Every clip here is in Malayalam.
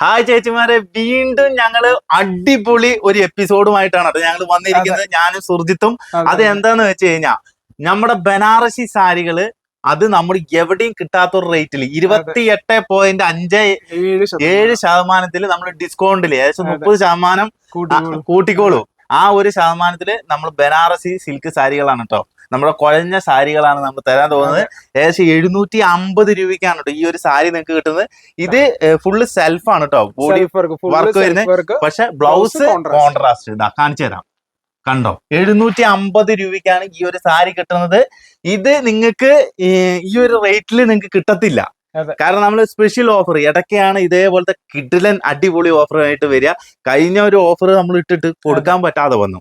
ഹായ് ചേച്ചിമാരെ. വീണ്ടും ഞങ്ങൾ അടിപൊളി ഒരു എപ്പിസോഡുമായിട്ടാണ് കേട്ടോ ഞങ്ങൾ വന്നിരിക്കുന്നത്. ഞാനും സുർജിത്തും. അത്. എന്താന്ന് വെച്ച് കഴിഞ്ഞാ നമ്മുടെ ബനാറസി സാരികൾ അത് നമ്മൾ എവിടെയും കിട്ടാത്ത ഒരു റേറ്റിൽ ഇരുപത്തി എട്ട് പോയിന്റ് അഞ്ച് ഏഴ് ശതമാനത്തിൽ നമ്മൾ ഡിസ്കൗണ്ടിൽ ഏകദേശം. മുപ്പത് ശതമാനം. കൂട്ടിക്കോളൂ. ആ ഒരു ശതമാനത്തിൽ നമ്മൾ ബനാറസി സിൽക്ക് സാരികളാണ് കേട്ടോ നമ്മുടെ കുഴഞ്ഞ സാരികളാണ് നമ്മൾ തരാൻ തോന്നുന്നത് ഏകദേശം എഴുന്നൂറ്റി അമ്പത് രൂപയ്ക്കാണ് കേട്ടോ ഈ ഒരു സാരി നിങ്ങൾക്ക് കിട്ടുന്നത്. ഇത് ഫുള്ള് സെൽഫാണ് കേട്ടോ. ബോഡി വർക്ക് വരുന്നത്. പക്ഷെ ബ്ലൗസ് കോൺട്രാസ്റ്റ് ഇതാ കാണിച്ചു തരാം. കണ്ടോ? എഴുന്നൂറ്റി അമ്പത് രൂപയ്ക്കാണ് ഈ ഒരു സാരി കിട്ടുന്നത്. ഇത് നിങ്ങൾക്ക് ഈ ഒരു റേറ്റിൽ നിങ്ങൾക്ക് കിട്ടത്തില്ല. കാരണം നമ്മൾ സ്പെഷ്യൽ ഓഫർ ഇടയ്ക്കാണ് ഇതേപോലത്തെ കിഡിലൻ അടിപൊളി ഓഫറായിട്ട് വരിക. കഴിഞ്ഞ ഒരു ഓഫർ നമ്മൾ ഇട്ടിട്ട് കൊടുക്കാൻ പറ്റാതെ വന്നു.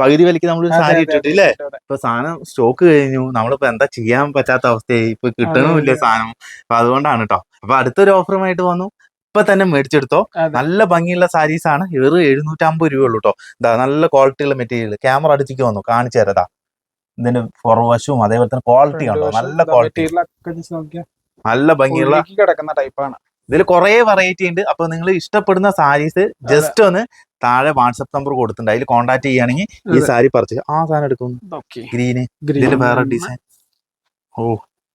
പകുതി വിലക്ക് നമ്മൾ സാരി ഇട്ടിട്ട് ഇല്ലേ. ഇപ്പൊ സാധനം സ്റ്റോക്ക് കഴിഞ്ഞു. നമ്മളിപ്പോ എന്താ ചെയ്യാൻ പറ്റാത്ത അവസ്ഥയായി. ഇപ്പൊ കിട്ടണമില്ല. സാധനം. അപ്പൊ അതുകൊണ്ടാണ് കേട്ടോ അപ്പൊ അടുത്തൊരു ഓഫറുമായിട്ട് വന്നു. ഇപ്പൊ തന്നെ മേടിച്ചെടുത്തോ. നല്ല ഭംഗിയുള്ള സാരീസ് ആണ്. വെറും എഴുന്നൂറ്റമ്പത് രൂപ ഉള്ളൂ കേട്ടോ ഇതാ നല്ല ക്വാളിറ്റിയുള്ള മെറ്റീരിയൽ ക്യാമറ അടുത്തേക്ക് വന്നു. കാണിച്ചു തരതാ ഇതിന്റെ പുറവശവും അതേപോലെ തന്നെ ക്വാളിറ്റി ഉണ്ടോ? നല്ല ക്വാളിറ്റി. നല്ല ഭംഗിയുള്ള ടൈപ്പാണ് ഇതിൽ കുറെ വെറൈറ്റി ഉണ്ട്. അപ്പൊ നിങ്ങൾ ഇഷ്ടപ്പെടുന്ന സാരീസ് ജസ്റ്റ് ഒന്ന് താഴെ വാട്സപ്പ് നമ്പർ കൊടുത്തിട്ടുണ്ട്. അതിൽ കോൺടാക്ട് ചെയ്യുകയാണെങ്കിൽ ഈ സാരി പറിച്ച് ആ സാധനം എടുക്കും ഗ്രീന് ഇതിന്റെ വേറെ ഡിസൈൻ ഓ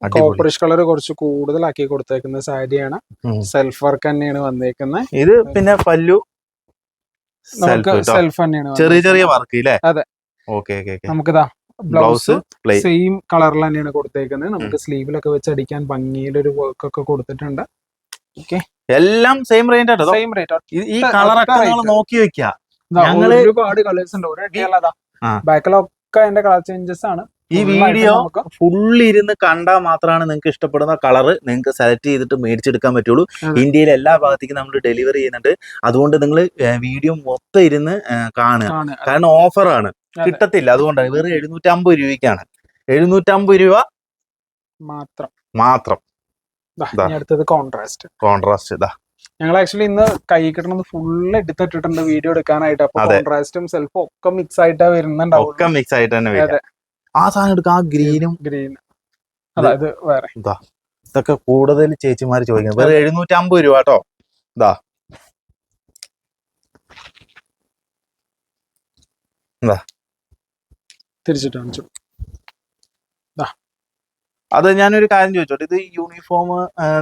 കോപ്പറിഷ് കളർ കുറച്ച് കൂടുതലാക്കി കൊടുത്തേക്കുന്ന സാരിയാണ്. സെൽഫ് വർക്ക് തന്നെയാണ് വന്നേക്കുന്നത് ഇത് പിന്നെ പല്ലു നമുക്ക് സെൽഫ് തന്നെയാണ് ചെറിയ ചെറിയ വർക്ക് ഇല്ലേ? അതെ. ഓക്കെ ഓക്കെ ഓക്കെ നമുക്കിതാ ബ്ലൗസ് സെയിം കളറിൽ തന്നെയാണ് കൊടുത്തേക്കുന്നത് നമുക്ക് സ്ലീവിലൊക്കെ വെച്ച് അടിക്കാൻ ഭംഗിയിലൊരു വർക്ക് ഒക്കെ കൊടുത്തിട്ടുണ്ട്. എല്ലാം സെയിം റേറ്റ് ആട്ടോ. സെയിം റേറ്റ് ഈ കളറൊക്കെ നമ്മൾ നിങ്ങൾ നോക്കി വെക്കുക ഞങ്ങൾ ഒരുപാട് കളേഴ്സ് ഉണ്ട്. ഒരു അടിയല്ലതാ. ബാക്കിലൊക്കെ അതിന്റെ കളർ ചേഞ്ചസ് ആണ്. ഈ വീഡിയോ ഫുള്ളി ഫുൾ ഇരുന്ന് കണ്ടാൽ മാത്രമാണ് നിങ്ങൾക്ക് ഇഷ്ടപ്പെടുന്ന കളർ നിങ്ങൾക്ക് സെലക്ട് ചെയ്തിട്ട് മേടിച്ചെടുക്കാൻ പറ്റുള്ളൂ. ഇന്ത്യയിലെ എല്ലാ ഭാഗത്തേക്കും നമ്മൾ ഡെലിവറി ചെയ്യുന്നുണ്ട്. അതുകൊണ്ട് നിങ്ങൾ വീഡിയോ മൊത്തം ഇരുന്ന് കാണുക. കാരണം ഓഫറാണ്. കിട്ടത്തില്ല. അതുകൊണ്ടാണ്. വെറും എഴുന്നൂറ്റമ്പത് രൂപയ്ക്കാണ്. എഴുന്നൂറ്റമ്പത് രൂപ മാത്രം. മാത്രം. അടുത്തത് കോൺട്രാസ്റ്റ് കോൺട്രാസ്റ്റ് ഇതാ ഞങ്ങൾ ആക്ച്വലി ഇന്ന് കൈ കിട്ടണത് ഫുള്ള് എടുത്തിട്ടിട്ടുണ്ട് വീഡിയോ എടുക്കാനായിട്ട്. അപ്പൊ കോൺട്രാസ്റ്റും സെൽഫും ഒക്കെ മിക്സ് ആയിട്ടാ വരുന്നുണ്ടാവും ഒക്കെ മിക്സ് ആയിട്ട് തന്നെ അതെ. ആ സാധനം എടുക്കാം ആ ഗ്രീനും ഗ്രീൻ അതായത് വേറെ. ഇതൊക്കെ കൂടുതൽ ചേച്ചിമാർ ചോദിക്കുന്നത്. വെറും എഴുന്നൂറ്റമ്പത് രൂപ കേട്ടോ. ഇതാ തിരിച്ചിട്ട് കാണിച്ചു. അത് ഞാനൊരു കാര്യം ചോദിച്ചോട്ടെ? ഇത് യൂണിഫോം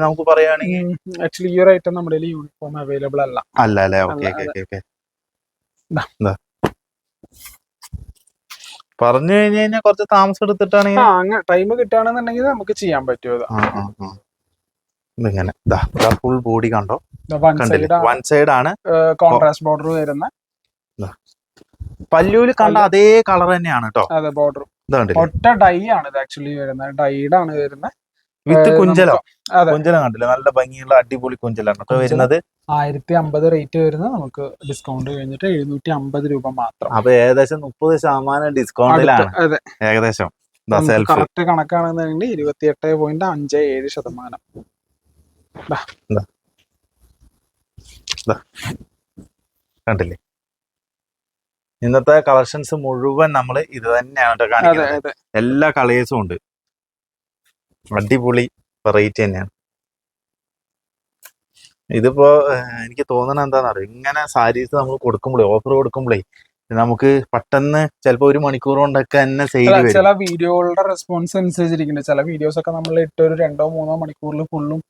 നമുക്ക് പറയുകയാണെങ്കിൽ ആക്ച്വലി ഈ ഒരു ഐറ്റം നമ്മുടെ യൂണിഫോം അവൈലബിൾ അല്ല. അല്ല അല്ലേ? ഓക്കെ. പറഞ്ഞു കഴിഞ്ഞു കഴിഞ്ഞാൽ കുറച്ച് താമസം എടുത്തിട്ടാണെങ്കിൽ ടൈം കിട്ടുകയാണെന്നുണ്ടെങ്കിൽ നമുക്ക് ചെയ്യാൻ പറ്റും ഇങ്ങനെ ഫുൾ ബോഡി കണ്ടോ? വൺ സൈഡ് ആണ്. കോൺട്രാസ്റ്റ് ബോർഡർ വരുന്ന. പല്ലൂൽ കണ്ട അതേ കളർ തന്നെയാണ് കേട്ടോ അതെ ബോർഡർ ഒറ്റ ഡൈ ആണ് ഇത് ആക്ച്വലി വരുന്നത്. ഡൈഡ് ആണ് വരുന്നത് വിത്ത് കുഞ്ചലോ? കണ്ടില്ല? നല്ല ഭംഗിയുള്ള അടിപൊളി കുഞ്ചലാണ് വരുന്നത്. ആയിരത്തി അമ്പത് റേറ്റ് വരുന്നത് നമുക്ക് ഡിസ്കൗണ്ട് കഴിഞ്ഞിട്ട് എഴുന്നൂറ്റി അമ്പത് രൂപ മാത്രം. അപ്പൊ ഏകദേശം മുപ്പത് ശതമാനം ഡിസ്കൗണ്ടിലാണ് ഏകദേശം. കറക്റ്റ് കണക്കാണെന്നുണ്ടെങ്കിൽ ഇരുപത്തി എട്ട് പോയിന്റ് അഞ്ച് ഏഴ് ശതമാനം. കണ്ടില്ലേ? ഇന്നത്തെ കളക്ഷൻസ് മുഴുവൻ നമ്മൾ ഇത് തന്നെയാണ് കാണിക്കുന്നത്. എല്ലാ കളേഴ്സും ഉണ്ട്. അടിപൊളി വെറൈറ്റി തന്നെയാണ്. ഇതിപ്പോ എനിക്ക് തോന്നണ എന്താണെന്നറിയോ ഇങ്ങനെ സാരീസ് നമ്മൾ കൊടുക്കുമ്പോഴേ ഓഫർ കൊടുക്കുമ്പോഴേ നമുക്ക് പെട്ടെന്ന് ചിലപ്പോ ഒരു മണിക്കൂർ കൊണ്ടൊക്കെ തന്നെ സെയിൽ ചില വീഡിയോകളുടെ റെസ്പോൺസ് അനുസരിച്ചിരിക്കുന്നുണ്ട്. ചില വീഡിയോസ് ഒക്കെ നമ്മൾ ഇട്ട് ഒരു രണ്ടോ മൂന്നോ മണിക്കൂറിൽ ഫുള്ളും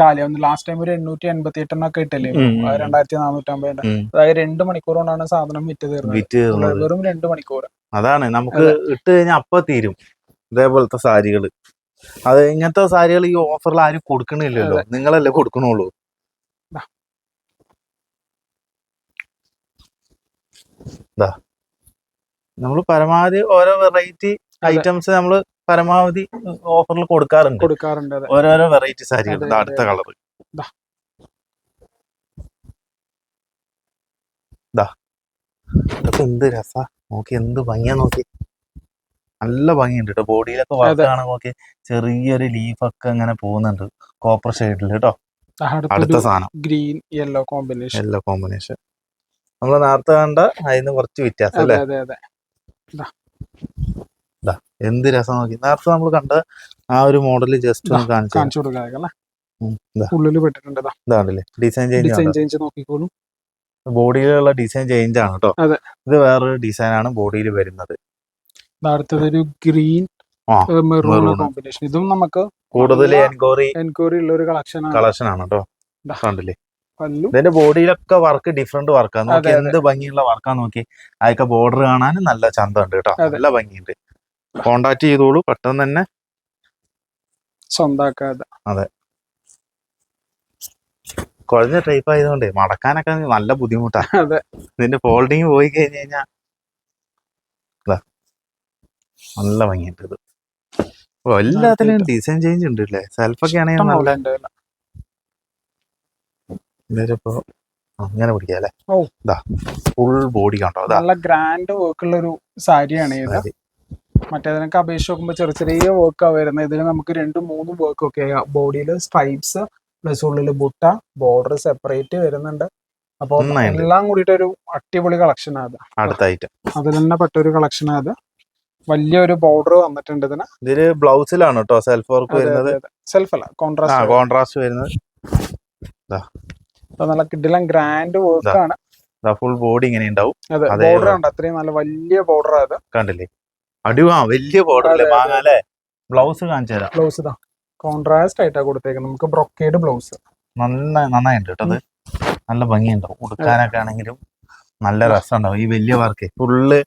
കാലിയാവുന്നു ലാസ്റ്റ് ടൈം ഒരു എണ്ണൂറ്റി എൺപത്തി എട്ടെണ്ണൊക്കെ ഇട്ടല്ലേ രണ്ടായിരത്തി നാനൂറ്റമ്പത് അതായത് രണ്ട് മണിക്കൂർ കൊണ്ടാണ് സാധനം വിറ്റ് തീർന്നത്. വിറ്റ് തീർന്നത്. വെറും രണ്ട് മണിക്കൂർ അതാണ്. നമുക്ക് ഇട്ട് കഴിഞ്ഞാൽ അപ്പൊ തീരും. ഇതേപോലത്തെ സാരികൾ. അത് ഇങ്ങനത്തെ സാരികൾ ഈ ഓഫറിൽ ആരും കൊടുക്കണില്ലല്ലോ. നിങ്ങളല്ലേ കൊടുക്കണുള്ളൂ. നമ്മൾ പരമാവധി ഓരോ വെറൈറ്റി ഐറ്റംസ് നമ്മൾ പരമാവധി ഓഫറിൽ കൊടുക്കാറുണ്ട്. കൊടുക്കാറുണ്ട് ഓരോരോ വെറൈറ്റി സാരികൾ അടുത്ത കളർ ഇതൊക്കെ എന്ത് രസ. നോക്കി എന്ത് ഭംഗിയാ നോക്കി. നല്ല ഭംഗിയുണ്ട് കേട്ടോ ബോഡിയിലൊക്കെ അതെ. നോക്കി ചെറിയൊരു ലീഫൊക്കെ ഇങ്ങനെ പോകുന്നുണ്ട്. കോപ്പർ ഷെയ്ഡിൽ കേട്ടോ അടുത്ത സാധനം. Green yellow combination yellow combination നമ്മൾ നേരത്തെ കണ്ട അതിന് കുറച്ച് വ്യത്യാസം അല്ലേ? എന്ത് രസം നോക്കി. നേരത്തെ നമ്മൾ കണ്ട ആ ഒരു മോഡൽ ജസ്റ്റ് ഒന്ന് കാണിച്ചു ഇതാണല്ലേ ഡിസൈൻ ചേഞ്ച് നോക്കിക്കോളൂ. ബോഡിയിലുള്ള ഡിസൈൻ ചേഞ്ച് ആണ് കേട്ടോ. ഇത് വേറൊരു ഡിസൈൻ ആണ് ബോഡിയിൽ വരുന്നത്. അടുത്തതൊരു ഗ്രീൻ കോമ്പിനേഷൻ ഇതും നമുക്ക് കൂടുതൽ എൻക്വയറി എൻക്വയറി ഉള്ള ഒരു കളക്ഷൻ കളക്ഷൻ ആണ് കേട്ടോ. കണ്ടില്ലേ? ഇതിന്റെ ബോഡിയിലൊക്കെ വർക്ക് ഡിഫറെന്റ് വർക്കാണ് നോക്കി അതെ, അതെ. എന്ത് ഭംഗിയുള്ള വർക്കാ നോക്കി അതൊക്കെ ബോർഡർ കാണാനും നല്ല ചന്തം ഉണ്ട് കേട്ടോ നല്ല ഭംഗിയുണ്ട്. കോണ്ടാക്ട് ചെയ്തോളൂ. പെട്ടെന്ന് തന്നെ സ്വന്താക്കാതെ. കുഴഞ്ഞ ടൈപ്പ് ആയതുകൊണ്ട് മടക്കാനൊക്കെ നല്ല ബുദ്ധിമുട്ടാ. അതെ. ഇതിന്റെ ഫോൾഡിങ് പോയി കഴിഞ്ഞു കഴിഞ്ഞാ നല്ല ഭംഗിയുണ്ട് ഇത്. എല്ലാത്തിലും ഡിസൈൻ ചേഞ്ച് ഉണ്ട് അല്ലേ? സെൽഫൊക്കെ ആണെങ്കിൽ നല്ല ഉണ്ട് അങ്ങനെ പിടിക്കാം അല്ലേ ഓ. ഇതാ ഫുൾ ബോഡി കണ്ടോ? നല്ല ഗ്രാൻഡ് വർക്ക് ഉള്ള ഒരു സാരിയാണ് ഇത്. മറ്റേതിനൊക്കെ അപേക്ഷിച്ച് നോക്കുമ്പോൾ ചെറിയ ചെറിയ വർക്കാണ് വരുന്നത്. ഇതിന് നമുക്ക് രണ്ടും മൂന്നും വർക്ക് ഒക്കെ ബോഡിയിൽ സ്ട്രൈപ്സ് പ്ലസ് ഉള്ളിൽ ബുട്ട ബോർഡർ സെപ്പറേറ്റ് വരുന്നുണ്ട്. അപ്പോൾ എല്ലാം കൂടിയിട്ട് ഒരു അടിപൊളി കളക്ഷൻ അത്. അടുത്ത ഐറ്റം അതിൽ തന്നെ പെട്ടൊരു കളക്ഷൻ അത്. വലിയൊരു ബോർഡർ വന്നിട്ടുണ്ട് ഇതിന്. ഇതിൽ ബ്ലൗസിലാണ് കേട്ടോ സെൽഫ് വർക്ക് വരുന്നത്. സെൽഫ് അല്ല കോൺട്രാസ്റ്റ് കോൺട്രാസ്റ്റ് വരുന്നത്. നല്ല കിടിലം ഗ്രാൻഡ് വർക്ക് ആണ്. ഫുൾ ബോഡി ഇങ്ങനെ ഉണ്ടാവും. ബോർഡർ. ഉണ്ട് അത്രയും നല്ല വലിയ ബോർഡർ അത്. കണ്ടില്ലേ? അടിവാ വലിയ ബോർഡർ അല്ലേ. വാങ്ങാല്ലേ ബ്ലൗസ് കാണിച്ചു തരാം. ബ്ലൗസ് ഇതാ. കോൺട്രാസ്റ്റ് ആയിട്ടാ കൊടുത്തേക്കുന്നത്. നമുക്ക് ബ്രൊക്കേഡ് ബ്ലൗസ് നല്ല നന്നായിട്ടുണ്ട് കേട്ടോ അത്. നല്ല ഭംഗിയുണ്ടാവും. ഉടുക്കാനൊക്കെ ആണെങ്കിലും നല്ല രസമുണ്ടാവും. ഈ വലിയ വർക്ക് ഫുള്ള്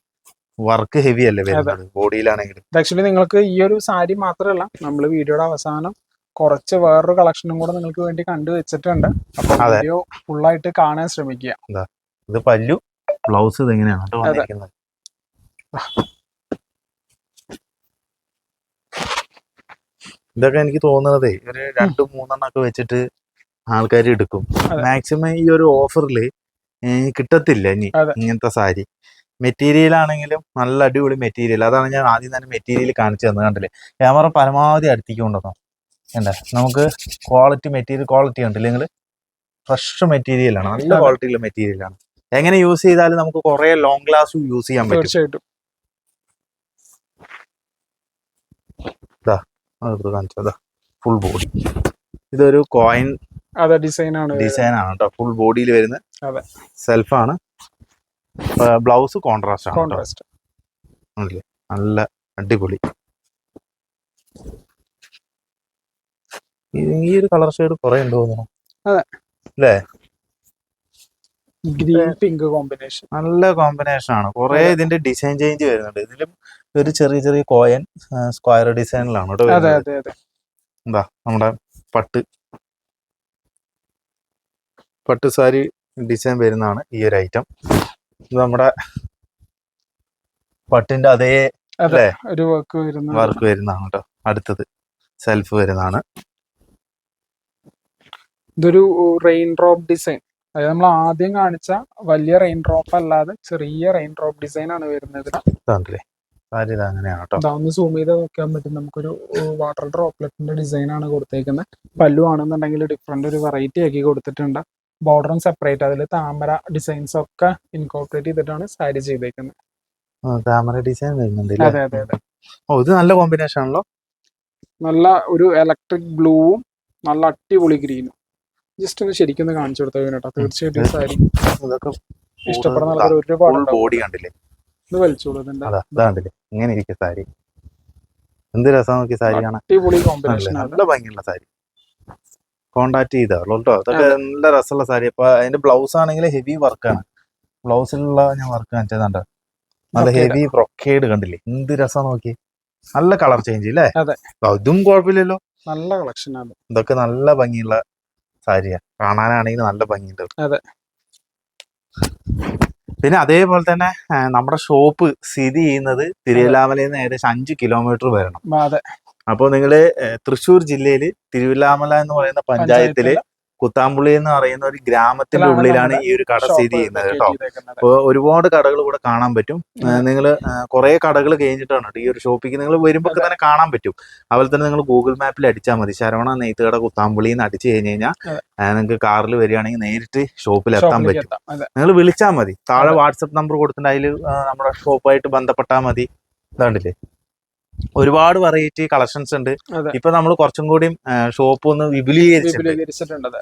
വർക്ക് ഹെവി അല്ലേ വരുന്നത്? ബോഡിയിലാണെങ്കിലും ആക്ച്വലി നിങ്ങൾക്ക് ഈ ഒരു സാരി മാത്രമല്ല നമ്മൾ വീഡിയോയുടെ അവസാനം കുറച്ച് വേറൊരു കളക്ഷനും കൂടെ നിങ്ങൾക്ക് വേണ്ടി കണ്ടു വെച്ചിട്ടുണ്ട്. അപ്പൊ. വീഡിയോ ഫുള്ളായിട്ട് കാണാൻ ശ്രമിക്കുക. ഇത് പല്ലു ബ്ലൗസ് ഇത് എങ്ങനെയാണ്? കേട്ടോ അതെ. വന്നിരിക്കുന്നത്. ഇതൊക്കെ എനിക്ക് തോന്നുന്നതേ ഒരു രണ്ട് മൂന്നെണ്ണം ഒക്കെ വെച്ചിട്ട് ആൾക്കാർ എടുക്കും. മാക്സിമം ഈ ഒരു ഓഫറിൽ കിട്ടത്തില്ല ഇനി. ഇങ്ങനത്തെ സാരി. മെറ്റീരിയൽ ആണെങ്കിലും നല്ല അടിപൊളി മെറ്റീരിയൽ അതാണ് ഞാൻ ആദ്യം തന്നെ മെറ്റീരിയൽ കാണിച്ചു തന്നത്. കണ്ടില്ലേ? ക്യാമറ പരമാവധി അടുത്തേക്ക് കൊണ്ടുവന്നു കണ്ടേ നമുക്ക് ക്വാളിറ്റി മെറ്റീരിയൽ ക്വാളിറ്റി ഉണ്ട് ഇല്ലെങ്കിൽ ഫ്രഷ് മെറ്റീരിയൽ ആണ്. നല്ല ക്വാളിറ്റിയിലുള്ള ക്വാളിറ്റിയുള്ള മെറ്റീരിയൽ ആണ്. എങ്ങനെ യൂസ് ചെയ്താലും നമുക്ക് കുറെ ലോങ് ഗ്ലാസ് യൂസ് ചെയ്യാൻ പറ്റും. തീർച്ചയായിട്ടും. അതെടുത്ത് കാണിച്ചതാ ഫുൾ ബോഡി ഇതൊരു കോയിൻ അതെ ഡിസൈൻ ആണ്. ഡിസൈൻ ആണ് കേട്ടോ ഫുൾ ബോഡിയിൽ വരുന്ന സെൽഫ് സെൽഫാണ് ബ്ലൗസ് കോൺട്രാസ്റ്റ് ആണ് കോൺട്രാസ്റ്റ് നല്ല അടിപൊളി. ഈ- ഒരു കളർ ഷെയ്ഡ് കുറെ ഉണ്ട് തോന്നുന്നു. അതെ. അല്ലേ ഗ്രീൻ പിങ്ക് കോമ്പിനേഷൻ നല്ല കോമ്പിനേഷൻ ആണ്. കുറെ ഇതിന്റെ ഡിസൈൻ ചേഞ്ച് വരുന്നുണ്ട്. ഇതിലും ഒരു ചെറിയ ചെറിയ കോയൻ സ്ക്വയർ ഡിസൈനിലാണ് കേട്ടോ എന്താ നമ്മുടെ പട്ട്. പട്ട് സാരി ഡിസൈൻ വരുന്നതാണ് ഈ ഒരു ഐറ്റം ഇത് നമ്മുടെ പട്ടിന്റെ അതേ അല്ലേ? ഒരു വർക്ക് വരുന്നതാണ് കേട്ടോ. അടുത്തത് സെൽഫ് വരുന്നതാണ്. ഇതൊരു റെയിൻ ഡ്രോപ്പ് ഡിസൈൻ അതായത് നമ്മൾ ആദ്യം കാണിച്ച വലിയ റെയിൻ ഡ്രോപ്പ് അല്ലാതെ ചെറിയ റെയിൻ ഡ്രോപ്പ് ഡിസൈൻ ആണ് വരുന്നത്. ഒന്ന് സൂം ചെയ്ത് നോക്കാൻ പറ്റും. നമുക്കൊരു വാട്ടർ ഡ്രോപ്ലെറ്റിന്റെ ഡിസൈൻ ആണ് കൊടുത്തേക്കുന്നത് പല്ലു ആണെന്നുണ്ടെങ്കിൽ ഡിഫറെന്റ് ഒരു വെറൈറ്റി ആക്കി കൊടുത്തിട്ടുണ്ട്. ബോർഡറും സെപ്പറേറ്റ് അതിൽ താമര ഡിസൈൻസ് ഒക്കെ ഇൻകോർപ്പറേറ്റ് ചെയ്തിട്ടാണ് സാരി ചെയ്തേക്കുന്നത് താമര ഡിസൈൻ വരുന്നുണ്ട് അതെ അതെ അതെ. ഓ ഇത് നല്ല കോമ്പിനേഷൻ ആണല്ലോ. നല്ല ഒരു ഇലക്ട്രിക് ബ്ലൂവും നല്ല അടിപൊളി ഗ്രീനും ജസ്റ്റ് ഒന്ന് ശരിക്കും ഒന്ന് കാണിച്ചു കൊടുത്താൽ കേട്ടോ തീർച്ചയായിട്ടും സാരി ഇതൊക്കെ ഇഷ്ടപ്പെടുന്ന ആൾക്കാർ ഒരുപാട്. ബോഡി കണ്ടില്ലേ? ഇത് വലിച്ചോളൂ ഇതാണ്ടില്ലേ ഇങ്ങനെ ഇരിക്കും സാരി. എന്ത് രസം നോക്കി സാരി കാണാൻ. നല്ല ഭംഗിയുള്ള സാരി. കോണ്ടാക്ട് ചെയ്തോളൂ കേട്ടോ അതൊക്കെ നല്ല രസമുള്ള സാരി. അപ്പൊ അതിന്റെ ബ്ലൗസ് ആണെങ്കിൽ ഹെവി വർക്കാണ് ബ്ലൗസിലുള്ള ഞാൻ വർക്ക് കാണിച്ചതാണ്ട് നല്ല ഹെവി ബ്രൊക്കേഡ് കണ്ടില്ലേ? എന്ത് രസം നോക്കി നല്ല കളർ ചേഞ്ച്. ആ, ഇതും കുഴപ്പമില്ലല്ലോ. നല്ല കളക്ഷൻ ആണ്. ഇതൊക്കെ നല്ല ഭംഗിയുള്ള സാരിയാ. കാണാനാണെങ്കിൽ നല്ല ഭംഗിയുണ്ട്. അതെ. പിന്നെ അതേപോലെ തന്നെ നമ്മുടെ ഷോപ്പ് സ്ഥിതി ചെയ്യുന്നത് തിരുവല്ലാമലയിൽ നിന്ന് ഏകദേശം അഞ്ച് കിലോമീറ്റർ വരണം. അതെ. അപ്പോൾ നിങ്ങൾ തൃശ്ശൂർ ജില്ലയിൽ തിരുവല്ലാമല എന്ന് പറയുന്ന പഞ്ചായത്തിൽ കുത്താമ്പുള്ളി എന്ന് പറയുന്ന ഒരു ഗ്രാമത്തിന്റെ ഉള്ളിലാണ് ഈ ഒരു കട സ്ഥിതി ചെയ്യുന്നത് കേട്ടോ. അപ്പോ അപ്പോൾ ഒരുപാട് കടകൾ ഇവിടെ കാണാൻ പറ്റും. നിങ്ങൾ കുറെ കടകൾ കഴിഞ്ഞിട്ടാണ് കേട്ടോ ഈ ഒരു ഷോപ്പിക്ക്. നിങ്ങൾ വരുമ്പോൾ തന്നെ കാണാൻ പറ്റും. അതുപോലെ തന്നെ നിങ്ങൾ ഗൂഗിൾ മാപ്പിൽ അടിച്ചാൽ മതി. ശരവണ നെയ്ത്ത് കട കുത്താമ്പുള്ളി എന്ന് അടിച്ചു കഴിഞ്ഞ് കഴിഞ്ഞാൽ നിങ്ങൾക്ക് കാറിൽ വരികയാണെങ്കിൽ നേരിട്ട് ഷോപ്പിൽ എത്താൻ പറ്റും. നിങ്ങൾ വിളിച്ചാൽ മതി. താഴെ. വാട്സപ്പ് നമ്പർ കൊടുത്തിട്ടുണ്ട് അതിൽ നമ്മുടെ ഷോപ്പായിട്ട് ബന്ധപ്പെട്ടാൽ മതി. ഇതാണ്ടില്ലേ? ഒരുപാട് വെറൈറ്റി കളക്ഷൻസ് ഉണ്ട്. ഇപ്പൊ നമ്മൾ കുറച്ചും കൂടി ഷോപ്പ് ഒന്ന് വിപുലീകരിച്ചിട്ടുണ്ട്.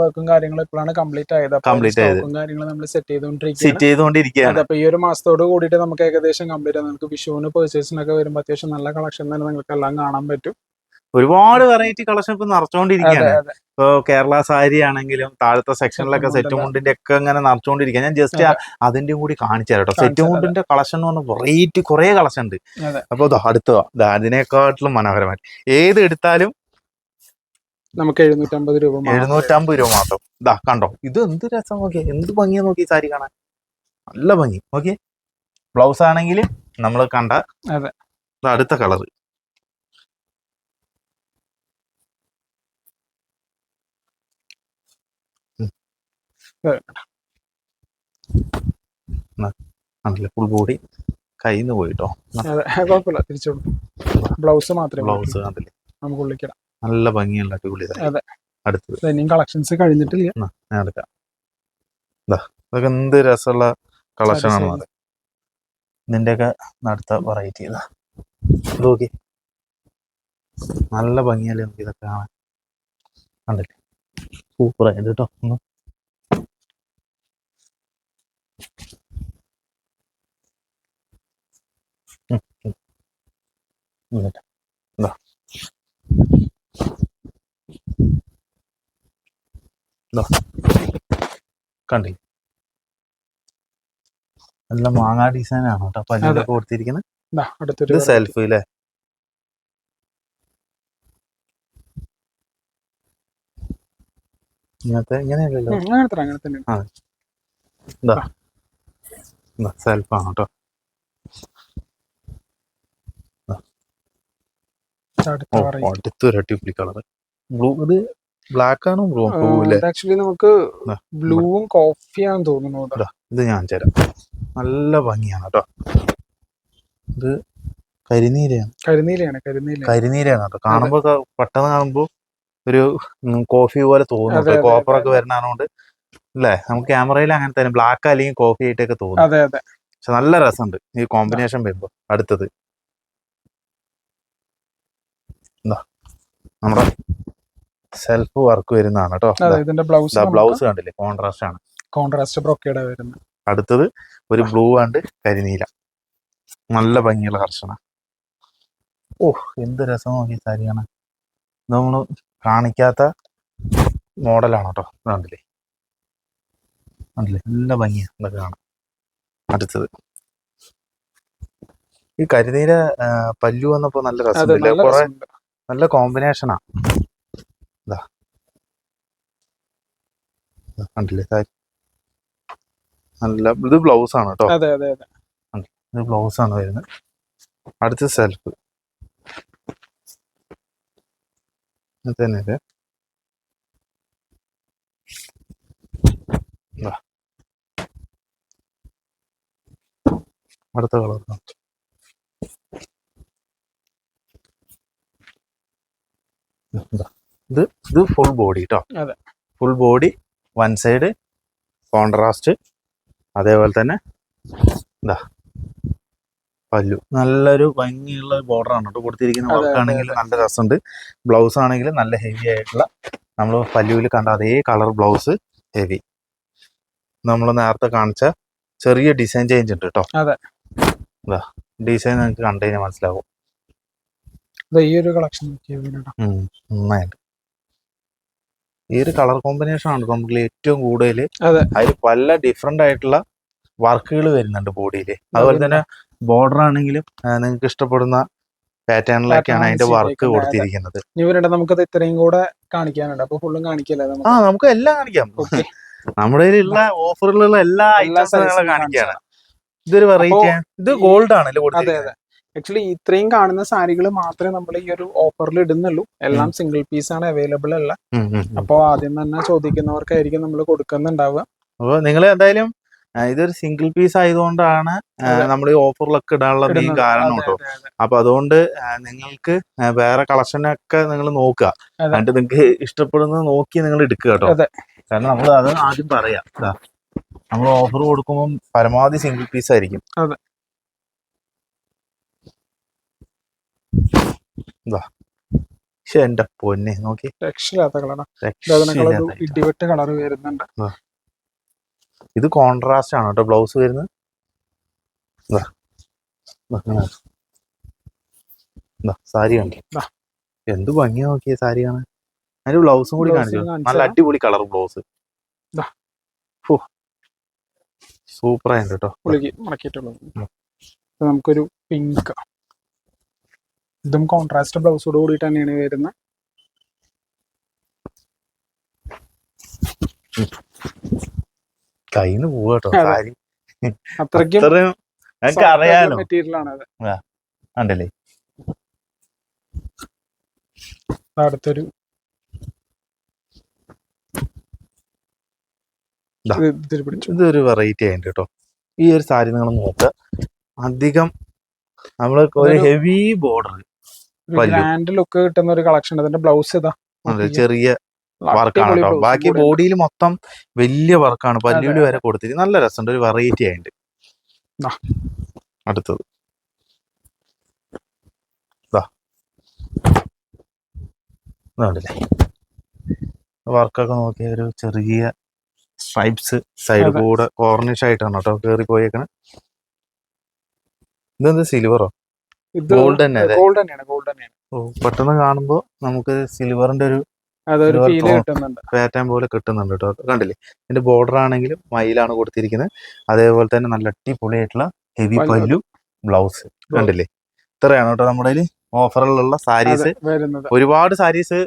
വർക്കും കാര്യങ്ങളും ഇപ്പോഴാണ് കംപ്ലീറ്റ് ആയത്. അപ്പൊ ആയത്. നമ്മൾ സെറ്റ് സെറ്റ് ചെയ്തുകൊണ്ടിരിക്കുകയാണ്. അപ്പൊ ഈ ഒരു മാസത്തോട് കൂടിയിട്ട് നമുക്ക് ഏകദേശം കംപ്ലീറ്റ് നമുക്ക് വിഷുവിന് പെർച്ചേസിനൊക്കെ വരുമ്പോൾ അത്യാവശ്യം നല്ല കളക്ഷൻ തന്നെ നിങ്ങൾക്ക് എല്ലാം കാണാൻ പറ്റും. ഒരുപാട് വെറൈറ്റി കളക്ഷൻ ഇപ്പൊ നിറച്ചോണ്ടിരിക്കുകയാണ് ഇപ്പൊ കേരള സാരി ആണെങ്കിലും താഴത്തെ സെക്ഷനിലൊക്കെ സെറ്റ് മുണ്ടിന്റെ. ഒക്കെ ഇങ്ങനെ നിറച്ചുകൊണ്ടിരിക്കുക ഞാൻ ജസ്റ്റ് അതെ. അതിന്റെ കൂടി കാണിച്ചു തരാം കേട്ടോ സെറ്റ്. മുണ്ടിന്റെ കളക്ഷൻ എന്ന് പറഞ്ഞാൽ വെറൈറ്റി കുറെ കളക്ഷൻ ഉണ്ട്. അപ്പൊ അടുത്തതാ അതിനെക്കാട്ടിലും മനോഹരമായി ഏത് എടുത്താലും നമുക്ക് എഴുന്നൂറ്റമ്പത് രൂപ. എഴുന്നൂറ്റമ്പത് രൂപ മാത്രം. ഇതാ കണ്ടോ? ഇത് എന്ത് രസം നോക്കിയാ? എന്ത് ഭംഗിയാ നോക്കി സാരി കാണാൻ? നല്ല ഭംഗി. നോക്കിയേ? ബ്ലൗസ് ആണെങ്കിൽ നമ്മൾ കണ്ട അടുത്ത കളർ ആണല്ലേ ഫുൾ ബോഡി കയ്യിൽ നിന്ന് പോയിട്ടോ? കുഴപ്പമില്ല തിരിച്ചു ബ്ലൗസ് മാത്രമേ ബ്ലൗസ് കണ്ടില്ലേ? നമുക്ക് ഉള്ളിക്കിടാം. നല്ല ഭംഗിയുള്ള അടിപൊളി അതെ. അടുത്തത്. ഇനിയും കളക്ഷൻസ് കഴിഞ്ഞിട്ടില്ല. ഞാൻ എടുക്കാം. ഇതാ ഇതൊക്കെ എന്ത് രസമുള്ള കളക്ഷൻ ആണ് അത് ഇതിന്റെയൊക്കെ അടുത്ത വെറൈറ്റി ഇതാ നോക്കി. നല്ല ഭംഗിയല്ലേ നമുക്ക് ഇതൊക്കെ കാണാൻ. കണ്ടില്ലേ? സൂപ്പറായിട്ട് കേട്ടോ ഒന്ന് ഇതാ നല്ല മാങ്ങാ ഡിസൈൻ ആണ് കേട്ടോ. പല്ലിലൊക്കെ കൊടുത്തിരിക്കുന്നത് ഇത് സെൽഫ് അല്ലേ ഇങ്ങനത്തെ ഇങ്ങനെയല്ലല്ലോ? ഉം, അങ്ങനെ തന്നെ അങ്ങനെ സെൽഫ് ആണ് കേട്ടോ. അടുത്തൊരു അടിപൊളി കളർ ബ്ലൂ ഇത് ബ്ലാക്ക് ആണോ ബ്ലൂ ബ്ലൂ ആക്ച്വലി നമുക്ക് ബ്ലൂവും കോഫിയാന്ന് തോന്നുന്നു ഇവിടെ. ഇതാ, ഞാൻ തരാം. നല്ല ഭംഗിയാണ് കേട്ടോ. ഇത് കരിനീരയാണ് കരിനീലയാണ് കരിനീല. കരിനീരയാണ് കേട്ടോ. കാണുമ്പോ പെട്ടെന്ന് കാണുമ്പോ ഒരു കോഫി പോലെ തോന്നുന്നു കോപ്പറൊക്കെ അതെ, അല്ലേ നമുക്ക് ക്യാമറയിൽ അങ്ങനെ തന്നെ ബ്ലാക്ക് അല്ലെങ്കിൽ കോഫി ആയിട്ടൊക്കെ തോന്നും. അതെ അതെ. പക്ഷെ നല്ല രസമുണ്ട് ഈ കോമ്പിനേഷൻ വരുമ്പോ അടുത്തത്. എന്താ നമ്മുടെ സെൽഫ് വർക്ക് വരുന്നതാണ് കേട്ടോ. ബ്ലൗസ് ബ്ലൗസ് കണ്ടില്ലേ? കോൺട്രാസ്റ്റ് ആണ്. കോൺട്രാസ്റ്റ് ബ്രോക്കേഡ് വരുന്നത് അടുത്തത് ഒരു ബ്ലൂ ആണ്ട് കരിനീല. നല്ല ഭംഗിയുള്ള കർഷണ ഓ എന്ത് രസം നോക്കി സാരിയാണ്. നമ്മൾ നമ്മൾ കാണിക്കാത്ത മോഡലാണ് കേട്ടോ. കണ്ടില്ലേ? കണ്ടില്ലേ? നല്ല ഭംഗിയാണ് ഇതൊക്കെ കാണാം. അടുത്തത്. ഈ കരിനീര പല്ലു വന്നപ്പോ നല്ല രസം രസമില്ല നല്ല കുറെ രസമുണ്ട്. നല്ല കോമ്പിനേഷനാ. ഇതാ കണ്ടില്ലേ? നല്ല ഇത് ബ്ലൗസ് ആണ് കേട്ടോ ഇത് ബ്ലൗസ് ആണ് വരുന്നത്. അടുത്ത സെൽഫ്. തന്നെ ഇത് ഇതാ. അടുത്ത കളർ ഇത്. ഇത് ഫുൾ ബോഡി കേട്ടോ. Full body one side contrast അതേപോലെ തന്നെ എന്താ പല്ലു. നല്ലൊരു ഭംഗിയുള്ള ബോർഡർ ആണ് കേട്ടോ കൊടുത്തിരിക്കുന്ന വർക്കാണെങ്കിൽ. നല്ല രസമുണ്ട്. ബ്ലൗസ് ആണെങ്കിൽ നല്ല ഹെവി ആയിട്ടുള്ള നമ്മൾ പല്ലുവിൽ കണ്ട അതേ കളർ ബ്ലൗസ് ഹെവി നമ്മൾ നേരത്തെ കാണിച്ച ചെറിയ ഡിസൈൻ ചേഞ്ച് ഉണ്ട് കേട്ടോ. ഇതാ ഡിസൈൻ നിങ്ങൾക്ക് കണ്ടു കഴിഞ്ഞാൽ മനസ്സിലാവും. ഈ ഒരു കളക്ഷൻ ഉം, നന്നായിട്ട് ഈ ഒരു കളർ കോമ്പിനേഷൻ ആണ് നമുക്ക് ഏറ്റവും കൂടുതൽ അതെ. അതിൽ പല ഡിഫറെന്റ് ആയിട്ടുള്ള വർക്കുകൾ വരുന്നുണ്ട് ബോഡിയിൽ അതുപോലെ തന്നെ ബോർഡർ ആണെങ്കിലും നിങ്ങൾക്ക് ഇഷ്ടപ്പെടുന്ന പാറ്റേണിലൊക്കെയാണ് അതിന്റെ വർക്ക്. കൊടുത്തിരിക്കുന്നത്. ഇവരുടെ നമുക്കത് ഇത്രയും കൂടെ കാണിക്കാനുണ്ട്. അപ്പൊ ഫുള്ളും കാണിക്കല്ലേ ആ നമുക്ക് എല്ലാം കാണിക്കാം. നമ്മുടെ കയ്യിലുള്ള ഓഫറിലുള്ള എല്ലാ ഐറ്റംസും കാണിക്കാണ് ഇതൊരു വെറൈറ്റി ഇത് ഗോൾഡ് ആണല്ലേ അതെ കൊടുത്തിരിക്കുന്നത് ആക്ച്വലി ഇത്രയും കാണുന്ന സാരികൾ മാത്രമേ നമ്മൾ ഈ ഒരു ഓഫറിൽ ഇടുന്നുള്ളൂ. എല്ലാം സിംഗിൾ പീസ് ആണ് അവൈലബിൾ അല്ല. അപ്പോൾ ആദ്യം തന്നെ ചോദിക്കുന്നവർക്കായിരിക്കും നമ്മൾ കൊടുക്കുന്നുണ്ടാവുക. അപ്പൊ നിങ്ങൾ എന്തായാലും ഇതൊരു സിംഗിൾ പീസ് ആയതുകൊണ്ടാണ് നമ്മൾ ഈ ഓഫറിലൊക്കെ ഇടാനുള്ള മെയിൻ കാരണം കേട്ടോ. അപ്പൊ അതുകൊണ്ട് നിങ്ങൾക്ക് വേറെ കളക്ഷനൊക്കെ നിങ്ങൾ നോക്കുക. എന്നിട്ട് നിങ്ങൾക്ക് ഇഷ്ടപ്പെടുന്നത് നോക്കി നിങ്ങൾ എടുക്കുക കേട്ടോ. കാരണം നമ്മൾ അത് ആദ്യം പറയാം. നമ്മൾ ഓഫർ കൊടുക്കുമ്പോൾ പരമാവധി സിംഗിൾ പീസ് ആയിരിക്കും. അതെ. ഇതാ പക്ഷെ എന്റെ പൊന്നെ നോക്കി. രക്ഷയില്ലാത്ത കളറാണ് ഇടിവെട്ട് കളർ വരുന്നുണ്ട്. ഇത് കോൺട്രാസ്റ്റ് ആണ് കേട്ടോ ബ്ലൗസ് വരുന്നത്. സാരി കണ്ടു. എന്ത് ഭംഗിയാ നോക്കിയ സാരി കാണാൻ. അതിന്റെ ബ്ലൗസും കൂടി കാണിച്ചു? നല്ല അടിപൊളി കളർ ബ്ലൗസ് സൂപ്പർ ആയിട്ട് കേട്ടോ പുളിക്ക് മടക്കിയിട്ടുള്ളത്. നമുക്കൊരു പിങ്ക് ഇതും കോൺട്രാസ്റ്റ് ബ്ലൗസോട് കൂടിയിട്ട് തന്നെയാണ് വരുന്നത് കയ്യിന്ന് പോവാട്ടോ അത്രയ്ക്കും അത്രയും ഞങ്ങൾക്ക് അറിയാലോ. മെറ്റീരിയലാണ് ഉണ്ടല്ലേ അടുത്തൊരു ദാ. ഇത് ഇതിൽ പിടിച്ചു ഇതൊരു വെറൈറ്റി ആയിട്ട് കേട്ടോ. ഈ ഒരു സാരി നിങ്ങൾ നോക്കുക അധികം നമ്മൾ ഒരു ഹെവി ബോർഡർ. ഗ്രാൻഡ് ലുക്ക് കിട്ടുന്ന ഒരു കളക്ഷൻ അതിന്റെ ബ്ലൗസ് ഇതാ. ചെറിയ വർക്കാണ് കേട്ടോ. ബാക്കി ബോഡിയിൽ മൊത്തം വലിയ വർക്കാണ് പല്ലുവിൽ അതെ, വരെ കൊടുത്തിരിക്കും നല്ല രസമുണ്ട്. ഒരു വെറൈറ്റി ആയിട്ട്. അടുത്തത്. ഇതുണ്ടല്ലേ വർക്കൊക്കെ നോക്കിയ ഒരു ചെറിയ സ്ട്രൈപ്സ് സൈഡ് കൂടെ കോർണിഷ് ആയിട്ടാണ് കേട്ടോ കേറി പോയേക്കണ ഇതെന്ത് സിൽവറോ ഗോൾഡ് തന്നെ അല്ലേ? ഗോൾഡ് തന്നെയാണ് ഗോൾഡ് തന്നെയാണ്. ഓ, പെട്ടെന്ന് കാണുമ്പോ നമുക്ക് സിൽവറിന്റെ ഒരു അതൊരു ഫീൽ. കിട്ടുന്നുണ്ട്. പാറ്റേൺ പോലെ കിട്ടുന്നുണ്ട് കേട്ടോ. കണ്ടില്ലേ? ഇതിന്റെ ബോർഡർ ആണെങ്കിലും മയിലാണ് കൊടുത്തിരിക്കുന്നത്. അതേപോലെ തന്നെ നല്ല അടിപൊളിയായിട്ടുള്ള ഹെവി പല്ലു. ബ്ലൗസ് കണ്ടില്ലേ? ഇത്രയാണ് കേട്ടോ നമ്മുടെ കയ്യിൽ ഓഫറിലുള്ള സാരീസ് ഒരുപാട് സാരീസ്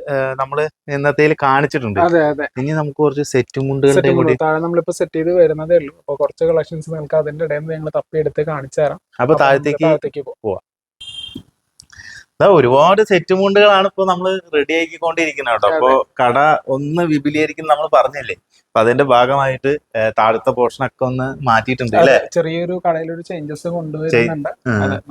നമ്മൾ ഇന്നത്തേൽ കാണിച്ചിട്ടുണ്ട്. അതെ അതെ. ഇനി നമുക്ക് കുറച്ച് സെറ്റ് മുണ്ടുകളുടെ കൂടി നമ്മളിപ്പോ സെറ്റ് ചെയ്ത് വരുന്നതേ ഉള്ളൂ. അപ്പൊ കുറച്ച് കളക്ഷൻസ് നിങ്ങൾക്ക് അതിന്റെ ഇടയിൽ നിന്ന് ഞങ്ങൾ തപ്പിയെടുത്ത് കാണിച്ചു തരാം അപ്പൊ താഴത്തേക്ക് ദാ ഒരുപാട് സെറ്റ് മുണ്ടുകളാണ് ഇപ്പൊ നമ്മൾ റെഡി ആക്കിക്കൊണ്ടിരിക്കുന്നത് കേട്ടോ. അപ്പൊ കട ഒന്ന് വിപുലീകരിക്കുന്ന നമ്മൾ പറഞ്ഞില്ലേ? അപ്പൊ അതിന്റെ ഭാഗമായിട്ട് താഴത്തെ പോർഷൻ ഒക്കെ ഒന്ന് മാറ്റിയിട്ടുണ്ട് അല്ലെ? ചെറിയൊരു കടയിലൊരു ചേഞ്ചസ് കൊണ്ടുവരുന്നുണ്ട്.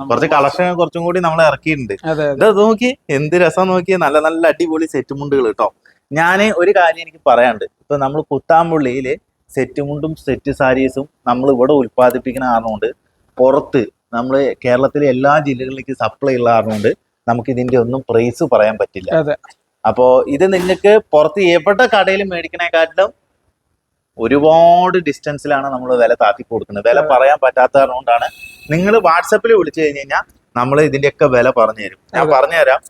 കുറച്ച് കളക്ഷൻ കുറച്ചും കൂടി നമ്മൾ ഇറക്കിയിട്ടുണ്ട്. അതെ അതെ. നോക്കി എന്ത് രസം നോക്കി നല്ല നല്ല അടിപൊളി സെറ്റ് മുണ്ടുകൾ കേട്ടോ. ഞാൻ ഒരു കാര്യം എനിക്ക് പറയാനുണ്ട്. ഇപ്പൊ നമ്മൾ കുത്താമ്പുള്ളിയിൽ സെറ്റ് മുണ്ടും സെറ്റ് സാരീസും നമ്മൾ ഇവിടെ ഉൽപ്പാദിപ്പിക്കുന്ന കാരണമുണ്ട്. പുറത്ത് നമ്മൾ കേരളത്തിലെ എല്ലാ ജില്ലകളിലേക്ക് സപ്ലൈ ഉള്ള കാരണമുണ്ട്. നമുക്ക് ഇതിന്റെ ഒന്നും പ്രൈസ് പറയാൻ പറ്റില്ല. അപ്പോ ഇത് നിങ്ങൾക്ക് പുറത്ത് എവിടെ കടയിൽ മേടിക്കണേക്കാട്ടിലും ഒരുപാട് ഡിസ്റ്റൻസിലാണ് നമ്മൾ വില താത്തി കൊടുക്കുന്നത്. വില പറയാൻ പറ്റാത്ത കാരണകൊണ്ടാണ് നിങ്ങൾ വാട്സപ്പിൽ വിളിച്ചു കഴിഞ്ഞ് കഴിഞ്ഞാൽ നമ്മൾ ഇതിന്റെയൊക്കെ വില പറഞ്ഞു തരും. ഞാൻ. പറഞ്ഞുതരാം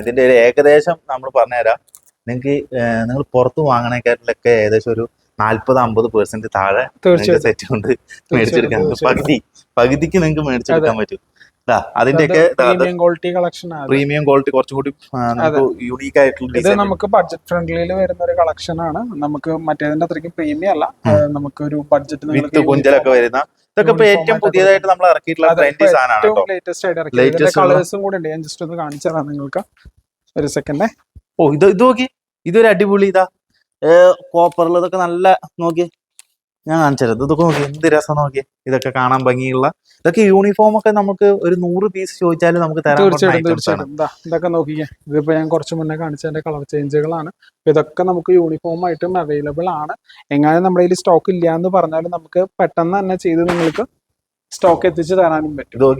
ഇതിന്റെ ഒരു ഏകദേശം നമ്മൾ പറഞ്ഞുതരാം നിങ്ങൾക്ക് നിങ്ങൾ പുറത്ത് വാങ്ങണേക്കാട്ടിലൊക്കെ ഏകദേശം ഒരു നാല്പത് അമ്പത് പെർസെന്റ് താഴെ സെറ്റ് കൊണ്ട് മേടിച്ചെടുക്കാൻ. പകുതി പകുതിക്ക് നിങ്ങൾക്ക് മേടിച്ചെടുക്കാൻ പറ്റും. അതിന്റെയൊക്കെ പ്രീമിയം ക്വാളിറ്റി കുറച്ചും കൂടി യൂണീക്ക് ആയിട്ടുള്ള ഇത് നമുക്ക് ബഡ്ജറ്റ് ഫ്രണ്ട്ലിയിൽ വരുന്ന ഒരു കളക്ഷൻ ആണ്. നമുക്ക് മറ്റേതിന്റെ അത്രയ്ക്ക് പ്രീമിയം അല്ല. നമുക്ക് ഒരു ബഡ്ജറ്റ് കുഞ്ചലൊക്കെ വരുന്ന ഇതൊക്കെ ഇപ്പൊ ഏറ്റവും പുതിയതായിട്ട് നമ്മൾ ഇറക്കിയിട്ടുള്ള ട്രെൻഡി സാധനമാണ് ലേറ്റസ്റ്റ് ആയിട്ട് ഇറക്കി കളേഴ്സും കൂടെ ഉണ്ട്. ഞാൻ ജസ്റ്റ് ഒന്ന് കാണിച്ചു തരാം നിങ്ങൾക്ക്. ഒരു സെക്കൻഡ് ഓ ഇത് ഇത് നോക്കി. ഇതൊരു അടിപൊളി ഇതാ. കോപ്പറിൽ ഇതൊക്കെ നല്ല നോക്കി. ഞാൻ കാണിച്ചത് ഇതൊക്കെ നോക്കി എന്ത് രസം നോക്കി. ഇതൊക്കെ കാണാൻ ഭംഗിയുള്ള ഇതൊക്കെ യൂണിഫോം ഒക്കെ നമുക്ക് ഒരു നൂറ് പീസ് ചോദിച്ചാലും നമുക്ക് തീർച്ചയായിട്ടും തീർച്ചയായിട്ടും. ഇതൊക്കെ നോക്കിക്കേ ഇതിപ്പോ ഞാൻ കുറച്ച് മുന്നേ കാണിച്ചതിന്റെ കളർ ചേഞ്ചുകളാണ് ഇതൊക്കെ നമുക്ക് യൂണിഫോം ആയിട്ടും അവൈലബിൾ ആണ്. എങ്ങനെ നമ്മുടെ കയ്യിൽ സ്റ്റോക്ക് ഇല്ല എന്ന് പറഞ്ഞാലും നമുക്ക് പെട്ടെന്ന് തന്നെ ചെയ്ത് നിങ്ങൾക്ക് സ്റ്റോക്ക് എത്തിച്ചു തരാനും പറ്റും.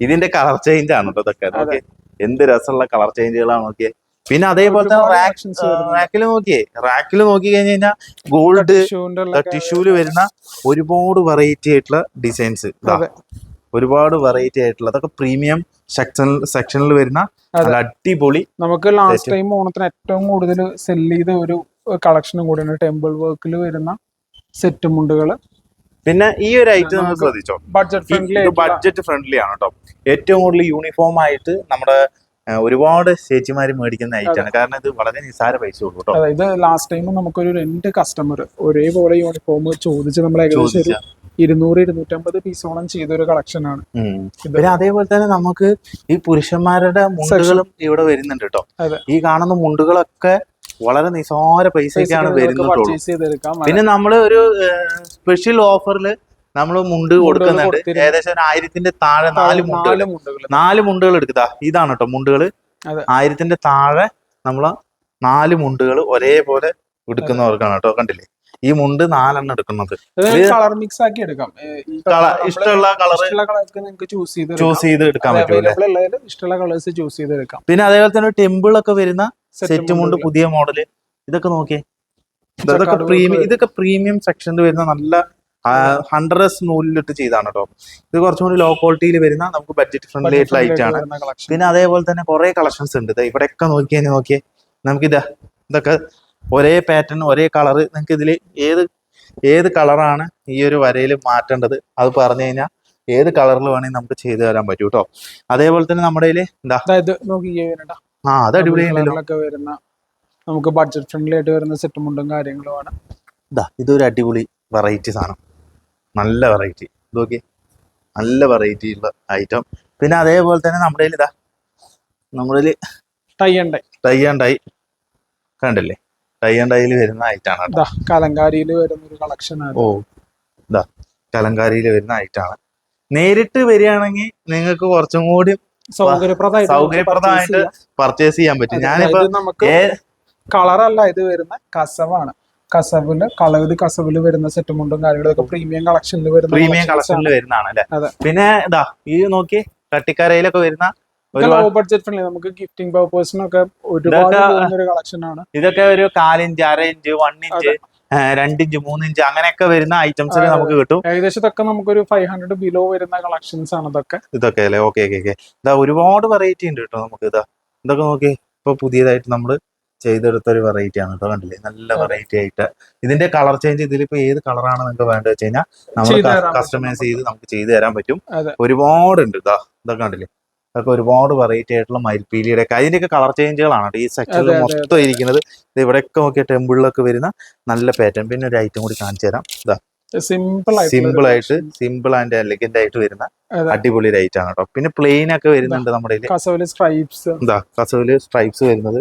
ഇതിന്റെ കളർ ചേഞ്ച് ആണ് കേട്ടോ ഇതൊക്കെ. എന്ത് രസമുള്ള കളർ ചേഞ്ചുകളാണ് നോക്കിയേ. പിന്നെ അതേപോലെ തന്നെ വരുന്നുണ്ട്. റാക്കിൽ നോക്കിയേ റാക്കിൽ നോക്കി കഴിഞ്ഞ് കഴിഞ്ഞാൽ ഗോൾഡ് ടിഷ്യൂൽ വരുന്ന ഒരുപാട് വെറൈറ്റി ആയിട്ടുള്ള ഡിസൈൻസ്. ഒരുപാട് വെറൈറ്റി ആയിട്ടുള്ള അതൊക്കെ പ്രീമിയം സെക്ഷനിൽ സെക്ഷനിൽ വരുന്ന നല്ല അടിപൊളി നമുക്ക് ലാസ്റ്റ് ടൈം ഓണത്തിന് ഏറ്റവും കൂടുതൽ സെല്ല് ചെയ്ത ഒരു കളക്ഷനും കൂടിയാണ് ടെമ്പിൾ വർക്കിൽ വരുന്ന സെറ്റ് മുണ്ടുകൾ. പിന്നെ ഈ ഒരു ഐറ്റം നമ്മൾ ശ്രദ്ധിച്ചോ? ബഡ്ജറ്റ് ഫ്രണ്ട്ലി ബഡ്ജറ്റ് ഫ്രണ്ട്ലി ആണ് കേട്ടോ ഏറ്റവും കൂടുതൽ യൂണിഫോം ആയിട്ട് നമ്മുടെ ഒരുപാട് ചേച്ചിമാര് മേടിക്കുന്ന ഐറ്റം കാരണം ഇത് വളരെ നിസ്സാര പൈസ ഉള്ളൂ കേട്ടോ. അതായത് ലാസ്റ്റ് ടൈം നമുക്കൊരു രണ്ട് കസ്റ്റമർ ഒരേപോലെ യൂണിഫോം ചോദിച്ച് നമ്മളെ ഏകദേശം ഇരുന്നൂറ് ഇരുന്നൂറ്റമ്പത് പീസോളം ചെയ്തൊരു കളക്ഷൻ ആണ്. പിന്നെ അതേപോലെ തന്നെ നമുക്ക് ഈ പുരുഷന്മാരുടെ മുണ്ടുകളും ഇവിടെ വരുന്നുണ്ട് കേട്ടോ. ഈ കാണുന്ന മുണ്ടുകളൊക്കെ വളരെ നിസ്സാര പൈസക്കാണ് വരുന്നത് പിന്നെ നമ്മൾ ഒരു സ്പെഷ്യൽ ഓഫറിൽ നമ്മൾ മുണ്ട് കൊടുക്കുന്നുണ്ട്. ഏകദേശം ഒരു ആയിരത്തിന്റെ താഴെ നാല് മുണ്ടുകൾ നാല് മുണ്ടുകൾ എടുക്കുക ഇതാണ് കേട്ടോ മുണ്ടുകൾ. ആയിരത്തിന്റെ താഴെ നമ്മൾ നാല് മുണ്ടുകൾ ഒരേപോലെ എടുക്കുന്നവർക്കാണ് കേട്ടോ കണ്ടില്ലേ? ഈ മുണ്ട് നാലെണ്ണം എടുക്കുന്നത്. കളർ മിക്സ് ആക്കി എടുക്കാം. ഇഷ്ടമുള്ള കളർ ചൂസ് ചെയ്ത് ചൂസ് ചെയ്ത് എടുക്കാൻ പറ്റും ഇഷ്ടമുള്ള കളേഴ്സ് ചൂസ് ചെയ്ത് എടുക്കാം. പിന്നെ അതേപോലെ തന്നെ ടെമ്പിൾ ഒക്കെ വരുന്ന സെറ്റ് മുണ്ട് മുണ്ട് പുതിയ മോഡൽ ഇതൊക്കെ നോക്കിയേ. ഇതൊക്കെ പ്രീമിയം ഇതൊക്കെ പ്രീമിയം സെക്ഷനിൽ വരുന്ന നല്ല ഹൺഡ്രഡ്സ് നൂലിലിട്ട് ചെയ്താണ് കേട്ടോ ഇത് കുറച്ചും കൂടി ലോ ക്വാളിറ്റിയിൽ വരുന്ന നമുക്ക് ബഡ്ജറ്റ് ഫ്രണ്ട്ലി ആയിട്ടുള്ള ഐറ്റം ആണ്. പിന്നെ അതേപോലെ തന്നെ കുറെ കളക്ഷൻസ് ഉണ്ട്. ഇവിടെ ഇവിടെയൊക്കെ നോക്കി കഴിഞ്ഞാൽ നോക്കിയേ. നമുക്ക് ഇതാ ഇതൊക്കെ ഒരേ പാറ്റേൺ ഒരേ കളർ നിങ്ങൾക്ക് ഇതിൽ ഏത് ഏത് കളറാണ് ഈ ഒരു വരയിൽ മാറ്റേണ്ടത് അത് പറഞ്ഞു കഴിഞ്ഞാൽ ഏത് കളറിൽ വേണമെങ്കിൽ നമുക്ക് ചെയ്തു തരാൻ പറ്റും കേട്ടോ അതേപോലെ തന്നെ നമ്മുടെ എന്താ ആ അത് അടിപൊളിയാണല്ലോ വരുന്ന നമുക്ക് ബഡ്ജറ്റ് ഫ്രണ്ട്ലി ആയിട്ട് വരുന്ന സെറ്റ് മുണ്ടും കാര്യങ്ങളുമാണ് ഇതാ ഇതൊരു അടിപൊളി വെറൈറ്റി സാധനം. നല്ല വെറൈറ്റി ഇത് നോക്കി നല്ല വെറൈറ്റി ഉള്ള ഐറ്റം പിന്നെ അതേപോലെ തന്നെ നമ്മുടെ ഇതാ നമ്മുടെ തയ്യണ്ടായി ടൈ ഉണ്ട് ടൈ ആൻഡ് ഡൈ കണ്ടില്ലേ? ടൈ ആൻഡ് ഡൈയിൽ വരുന്ന ഐറ്റാണ് കലങ്കാരിയിൽ വരുന്ന ഒരു കളക്ഷൻ ഓ ഇതാ കലങ്കാരിയിൽ വരുന്ന ഐറ്റാണ് നേരിട്ട് വരികയാണെങ്കിൽ നിങ്ങൾക്ക് കുറച്ചും കൂടി സൗകര്യപ്രദമായിട്ട് പർച്ചേസ് ചെയ്യാൻ പറ്റും. ഞാനിപ്പോ നമുക്ക് കളറല്ല ഇത് വരുന്ന കസവാണ്. കസവിൽ കളവിൽ കസവിൽ വരുന്ന സെറ്റ് മുണ്ടും കാര്യങ്ങളൊക്കെ പ്രീമിയം കളക്ഷനിൽ വരുന്ന പ്രീമിയം കളക്ഷനിൽ. വരുന്നതാണ് അല്ലെ. പിന്നെ ഇതാ ഈ നോക്കി കട്ടിക്കരയിലൊക്കെ വരുന്ന ലോ ബഡ്ജറ്റ് ഫ്രണ്ട്ലി നമുക്ക് ഗിഫ്റ്റിംഗ് പർപ്പസിനൊക്കെ ഒരുപാട് ഒരു കളക്ഷൻ ആണ്. ഇതൊക്കെ ഒരു കാലിഞ്ച് അര ഇഞ്ച് വൺ ഇഞ്ച് രണ്ടിഞ്ച് മൂന്നിഞ്ച് അങ്ങനെയൊക്കെ വരുന്ന ഐറ്റംസ് നമുക്ക് കിട്ടും. ഏകദേശം ഇതൊക്കെ നമുക്കൊരു ഫൈവ് ഹൺഡ്രഡ് ബിലോ വരുന്ന കളക്ഷൻസ് ആണ് ഇതൊക്കെ. ഇതൊക്കെ അല്ലേ? ഓക്കെ ഓക്കെ ഓക്കെ ഇതാ ഒരുപാട് വെറൈറ്റി ഉണ്ട് കേട്ടോ നമുക്ക് ഇതാ. ഇതൊക്കെ നോക്കി ഇപ്പൊ പുതിയതായിട്ട് നമ്മൾ ചെയ്തെടുത്ത ഒരു വെറൈറ്റി ആണ് കേട്ടോ കണ്ടില്ലേ? നല്ല വെറൈറ്റി ആയിട്ട്. ഇതിന്റെ കളർ ചേഞ്ച് ഇതിലിപ്പോ ഏത് കളറാണ് നിങ്ങൾക്ക് വേണ്ടത് വെച്ച് കഴിഞ്ഞാൽ നമ്മൾ കസ്റ്റമൈസ് ചെയ്ത് നമുക്ക് ചെയ്തു തരാൻ പറ്റും. ഒരുപാട് ഉണ്ട് ഇതാ ഇതൊക്കെ കണ്ടില്ലേ? അതൊക്കെ ഒരുപാട് വെറൈറ്റി ആയിട്ടുള്ള മയിൽപ്പീലിയുടെ ഒക്കെ. അതിന്റെയൊക്കെ കളർ ചേഞ്ചുകളാണ് ഈ സെക്ഷനിൽ മൊത്തം ഇരിക്കുന്നത്. ഇത് ഇവിടെയൊക്കെ നോക്കിയ ടെമ്പിളിലൊക്കെ വരുന്ന നല്ല പാറ്റേൺ പിന്നെ ഒരു ഐറ്റം കൂടി കാണിച്ചു തരാം. ഇതാ. സിമ്പിൾ ആയിട്ട് സിമ്പിൾ ആയിട്ട് സിമ്പിൾ ആൻഡ് എലഗന്റ് ആയിട്ട് വരുന്ന അടിപൊളി ഒരു ഐറ്റം ആണ് കേട്ടോ പിന്നെ പ്ലെയിൻ ഒക്കെ വരുന്നുണ്ട് നമ്മുടെ കസവിൽ സ്ട്രൈപ്സ് എന്താ കസവിൽ സ്ട്രൈപ്സ് വരുന്നത്.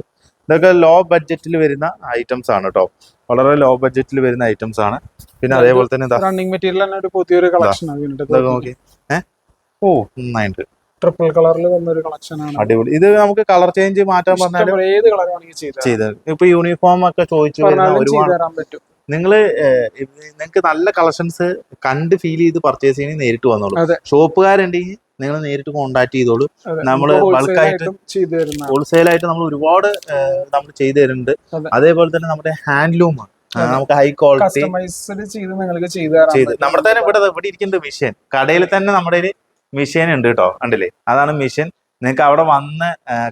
ഇതൊക്കെ ലോ ബഡ്ജറ്റിൽ വരുന്ന ഐറ്റംസ് ആണ് കേട്ടോ വളരെ ലോ ബഡ്ജറ്റിൽ വരുന്ന ഐറ്റംസ് ആണ്. പിന്നെ അതേപോലെ തന്നെ റണ്ണിങ് മെറ്റീരിയൽ തന്നെ ഒരു പുതിയൊരു കളക്ഷൻ നോക്കി. ഏഹ് ഓ നന്നായിട്ട് ട്രിപ്പിൾ കളറിൽ വന്ന ഒരു കളക്ഷൻ ആണ്. അടിപൊളി. ഇത് നമുക്ക് കളർ ചേഞ്ച് മാറ്റാൻ പറഞ്ഞാലും ഏത് കളർ വേണമെങ്കിൽ ചെയ്ത് ഇപ്പൊ യൂണിഫോം ഒക്കെ ചോദിച്ചു ഒരുപാട് നിങ്ങൾ നിങ്ങൾക്ക് നല്ല കളക്ഷൻസ് കണ്ട് ഫീൽ ചെയ്ത് പർച്ചേസ് ചെയ്യണേ നേരിട്ട് വന്നോളൂ. ഷോപ്പുകാരുണ്ടെങ്കിൽ നിങ്ങൾ നേരിട്ട് കോണ്ടാക്ട് ചെയ്തോളൂ. നമ്മൾ നമ്മൾ ബൾക്കായിട്ട് ആയിട്ട് നമ്മൾ ഒരുപാട് നമ്മൾ ചെയ്തു തരുന്നുണ്ട്. അതേപോലെ തന്നെ നമ്മുടെ ഹാൻഡ്ലൂം ആണ് നമുക്ക് ഹൈ ക്വാളിറ്റി ചെയ്ത് നിങ്ങൾക്ക് ചെയ്തു. നമ്മുടെ തന്നെ ഇവിടെ ഇവിടെ ഇരിക്കുന്ന മിഷ്യൻ കടയിൽ തന്നെ നമ്മുടെ മിഷ്യൻ ഉണ്ട് കേട്ടോ കണ്ടില്ലേ? അതാണ് മിഷ്യൻ നിങ്ങൾക്ക് അവിടെ വന്ന്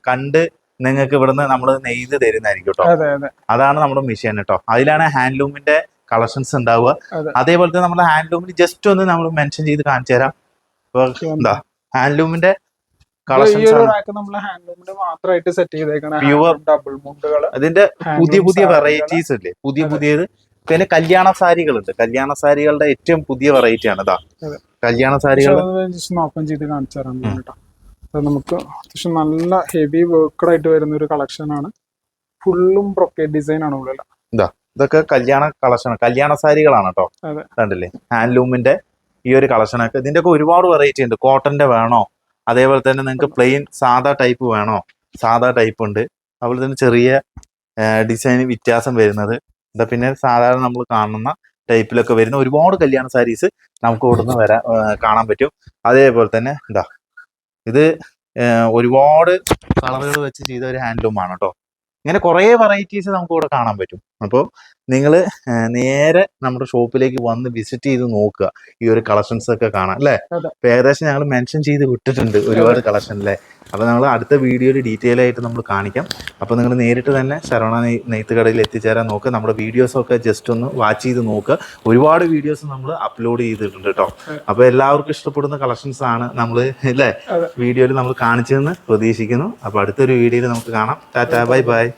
കണ്ട് നിങ്ങൾക്ക് ഇവിടുന്ന് നമ്മൾ നെയ്ത് തരുന്നതായിരിക്കും കേട്ടോ. അതെ അതെ. അതാണ് നമ്മുടെ മിഷ്യൻ കേട്ടോ. അതിലാണ് ഹാൻഡ്ലൂമിന്റെ കളക്ഷൻസ് ഉണ്ടാവുക. അതെ. അതേപോലെ തന്നെ നമ്മുടെ ഹാൻഡ്ലൂമിന് ജസ്റ്റ് ഒന്ന് നമ്മൾ മെൻഷൻ ചെയ്ത് കാണിച്ചു തരാം. എന്താ ഹാൻഡ്ലൂമിന്റെ അതിന്റെ പുതിയ പുതിയ. വെറൈറ്റീസ് ഇല്ലേ? പുതിയ പുതിയത് പിന്നെ കല്യാണ സാരികളുണ്ട്. കല്യാണ സാരികളുടെ ഏറ്റവും പുതിയ വെറൈറ്റി ആണ് ഇതാ. കല്യാണ സാരികൾ ഓപ്പൺ ചെയ്ത് കാണിച്ചു തരാം നമുക്ക് അത്യാവശ്യം നല്ല ഹെവി വർക്കഡ് ആയിട്ട് വരുന്ന ഒരു കളക്ഷൻ ആണ്. ഫുള്ളും ബ്രൊക്കേറ്റ് ഡിസൈൻ ആണ് ഉള്ളിൽ ഇതൊക്കെ കല്യാണ കളക്ഷൻ കല്യാണ സാരികളാണ് കേട്ടോ. കണ്ടില്ലേ? ഹാൻഡ്ലൂമിന്റെ ഈ ഒരു കളക്ഷനൊക്കെ ഇതിന്റെ ഒക്കെ ഒരുപാട് വെറൈറ്റി ഉണ്ട്. കോട്ടന്റെ വേണോ? അതേപോലെ തന്നെ നിങ്ങൾക്ക് പ്ലെയിൻ സാധാ ടൈപ്പ് വേണോ? സാധാ ടൈപ്പ് ഉണ്ട്. അതുപോലെ തന്നെ ചെറിയ ഡിസൈൻ വ്യത്യാസം വരുന്നത്. എന്താ പിന്നെ സാധാരണ നമ്മൾ കാണുന്ന ടൈപ്പിലൊക്കെ വരുന്ന ഒരുപാട് കല്യാണ സാരീസ് നമുക്ക് ഇവിടുന്ന് വരാൻ കാണാൻ പറ്റും. അതേപോലെ തന്നെ എന്താ ഇത് ഒരുപാട് കളറുകൾ വെച്ച് ചെയ്ത ഒരു ഹാൻഡ്ലൂമാണ് കേട്ടോ ഇങ്ങനെ കുറേ വെറൈറ്റീസ് നമുക്ക് ഇവിടെ കാണാൻ പറ്റും. അപ്പോൾ നിങ്ങൾ നേരെ നമ്മുടെ ഷോപ്പിലേക്ക് വന്ന് വിസിറ്റ് ചെയ്ത് നോക്കുക. ഈ ഒരു കളക്ഷൻസ് ഒക്കെ കാണാം അല്ലേ? ഏകദേശം ഞങ്ങൾ മെൻഷൻ ചെയ്ത് വിട്ടിട്ടുണ്ട് ഒരുപാട് കളക്ഷൻ അല്ലേ? അപ്പൊ നമ്മൾ അടുത്ത വീഡിയോയിൽ ഡീറ്റെയിൽ ആയിട്ട് നമ്മൾ കാണിക്കാം. അപ്പൊ നിങ്ങൾ നേരിട്ട് തന്നെ ശരവണ നെയ്- നെയ്ത്ത് കടയിൽ എത്തിച്ചേരാൻ നോക്കുക. നമ്മുടെ വീഡിയോസ് ഒക്കെ ജസ്റ്റ് ഒന്ന് വാച്ച് ചെയ്ത് നോക്കുക. ഒരുപാട് വീഡിയോസ് നമ്മൾ അപ്ലോഡ് ചെയ്തിട്ടുണ്ട് കേട്ടോ. അപ്പൊ എല്ലാവർക്കും ഇഷ്ടപ്പെടുന്ന കളക്ഷൻസ് ആണ് നമ്മൾ അല്ലേ? വീഡിയോയിൽ നമ്മൾ കാണിച്ചതെന്ന് പ്രതീക്ഷിക്കുന്നു. അപ്പൊ അടുത്തൊരു വീഡിയോയിൽ നമുക്ക് കാണാം. Tata bye bye.